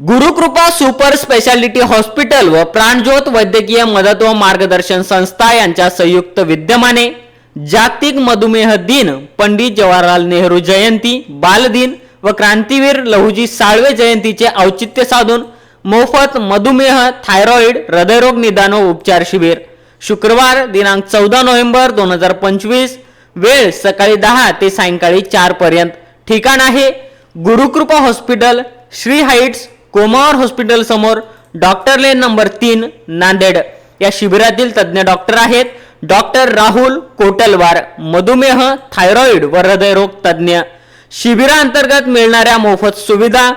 Gurukrupa super speciality hospital व प्राणज्योत वैद्यकीय मदत व मार्गदर्शन संस्था यांच्या संयुक्त विद्यमाने जागतिक मधुमेह दिन पंडित जवाहरलाल नेहरू जयंती बालदिन व क्रांतीवीर लहुजी साळवे जयंतीचे औचित्य साधून मोफत मधुमेह थायरॉइड हृदयरोग निदान व उपचार शिबिर. शुक्रवार दिनांक चौदा नोव्हेंबर दोन हजार पंचवीस वेळ सकाळी दहा ते सायंकाळी चार पर्यंत. ठिकाण आहे गुरुकृपा हॉस्पिटल श्री हाईट्स कोमावर हॉस्पिटल समोर डॉक्टर लेन नंबर तीन नांदेड. या शिबिरातील तज्ज्ञ डॉक्टर आहेत डॉक्टर राहुल कोटलवार मधुमेह थायरॉइड व हृदयरोग तज्ज्ञ. शिबिराअंतर्गत मिळणाऱ्या मोफत सुविधा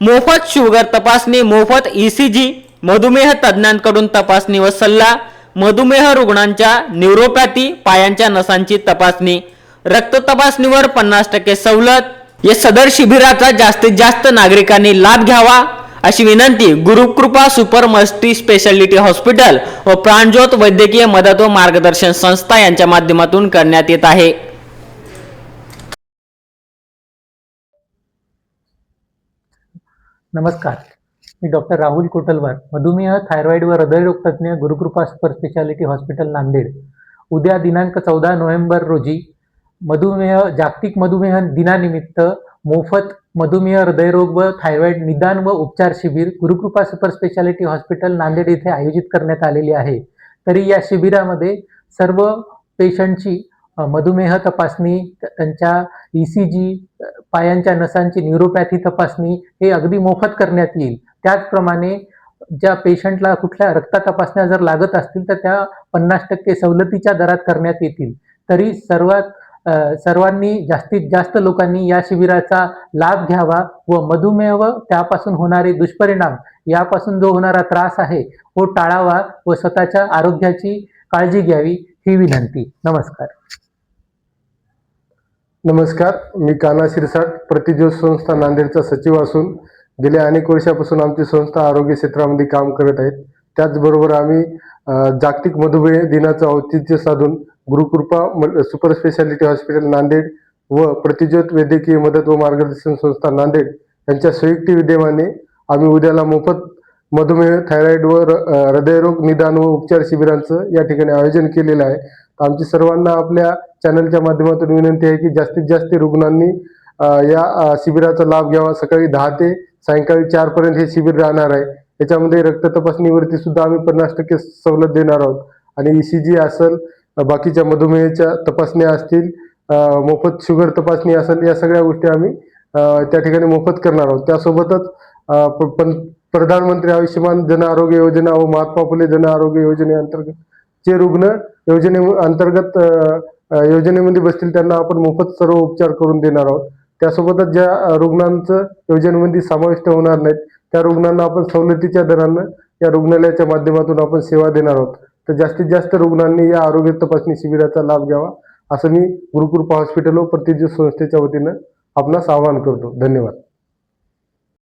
मोफत शुगर तपासणी मोफत ईसीजी मधुमेह तज्ज्ञांकडून तपासणी व सल्ला मधुमेह रुग्णांच्या न्यूरोपॅथी पायांच्या नसांची तपासणी रक्त तपासणीवर पन्नास टक्के सवलत. या सदर शिबिराचा जास्तीत जास्त नागरिकांनी लाभ घ्यावा. अशी विनंती Gurukrupa super multi speciality hospital व प्राणज्योत वैद्यकीय मदत व मार्गदर्शन संस्था यांच्या माध्यमातून करण्यात येत आहे. नमस्कार. मी डॉक्टर राहुल कोटलवार मधुमेह थायरॉइड व हृदयरोग तज्ज्ञ Gurukrupa super speciality hospital Nanded. उद्या दिनांक चौदा नोव्हेंबर रोजी मधुमेह जागतिक मधुमेह दिनानिमित्त मोफत मधुमेह हृदयरोग व थायरॉइड निदान व उपचार शिबिर Gurukrupa super speciality hospital Nanded येथे आयोजित करण्यात आलेले आहे. तरी या शिबिरामध्ये सर्व पेशंटची मधुमेह तपासणी त- त्यांच्या ई सी जी पायांच्या नसांची न्यूरोपॅथी तपासणी हे अगदी मोफत करण्यात येईल. त्याचप्रमाणे ज्या पेशंटला कुठल्या रक्त तपासण्या जर लागत असतील तर त्या पन्नास टक्के सवलतीच्या दरात करण्यात येतील. तरी सर्वात सर्वांनी जास्तीत जास्त लोकांनी या शिबिराचा लाभ घ्यावा व मधुमेह व त्यापासून होणारे दुष्परिणाम यापासून जो होणारा त्रास आहे तो टाळावा व स्वतःच्या आरोग्याची काळजी घ्यावी ही विनंती. नमस्कार. नमस्कार. मी काना शिरसाट प्रतिज्योत संस्था नांदेडचा सचिव असून गेल्या अनेक वर्षापासून आमची संस्था आरोग्य क्षेत्रामध्ये काम करत आहेत. त्याचबरोबर आम्ही जागतिक मधुमेह दिनाचं औचित्य साधून गुरुकृपा म- सुपर स्पेशालिटी हॉस्पिटल नांदेड व प्रतिज्योत वैद्यकीय मदत व मार्गदर्शन संस्था नांदेड यांच्या संयुक्त विद्यमाने आम्ही उद्याला मोफत मधुमेह थायरॉइड व र- हृदयरोग निदान व उपचार शिबिरांचं या ठिकाणी आयोजन केलेलं आहे. आमची सर्वांना आपल्या चॅनलच्या माध्यमातून विनंती आहे की जास्तीत जास्त रुग्णांनी या शिबिराचा लाभ घ्यावा. सकाळी दहा ते सायंकाळी चार पर्यंत हे शिबिर राहणार आहे. याच्यामध्ये रक्त तपासणीवरती सुद्धा आम्ही पन्नास टक्के सवलत देणार आहोत. आणि ई सी जी असेल बाकीच्या मधुमेहाच्या तपासण्या असतील मोफत शुगर तपासणी असेल या सगळ्या गोष्टी आम्ही त्या ठिकाणी मोफत करणार आहोत. त्यासोबतच प- पण प्रधानमंत्री आयुष्यमान जन आरोग्य योजना व महात्मा फुले जन आरोग्य योजनेअंतर्गत जे रुग्ण योजने अंतर्गत योजनेमध्ये बसतील त्यांना आपण मोफत सर्व उपचार करून देणार आहोत. त्यासोबतच ज्या रुग्णांचं योजनेमध्ये समाविष्ट होणार नाहीत त्या रुग्णांना आपण सवलतीच्या दरानं या रुग्णालयाच्या माध्यमातून आपण सेवा देणार आहोत. तर जास्तीत जास्त रुग्णांनी या आरोग्य तपासणी शिबिराचा लाभ घ्यावा असं मी गुरुकृपा हॉस्पिटल व प्रतिज्ञ संस्थेच्या वतीनं आपणास आवाहन करतो. धन्यवाद.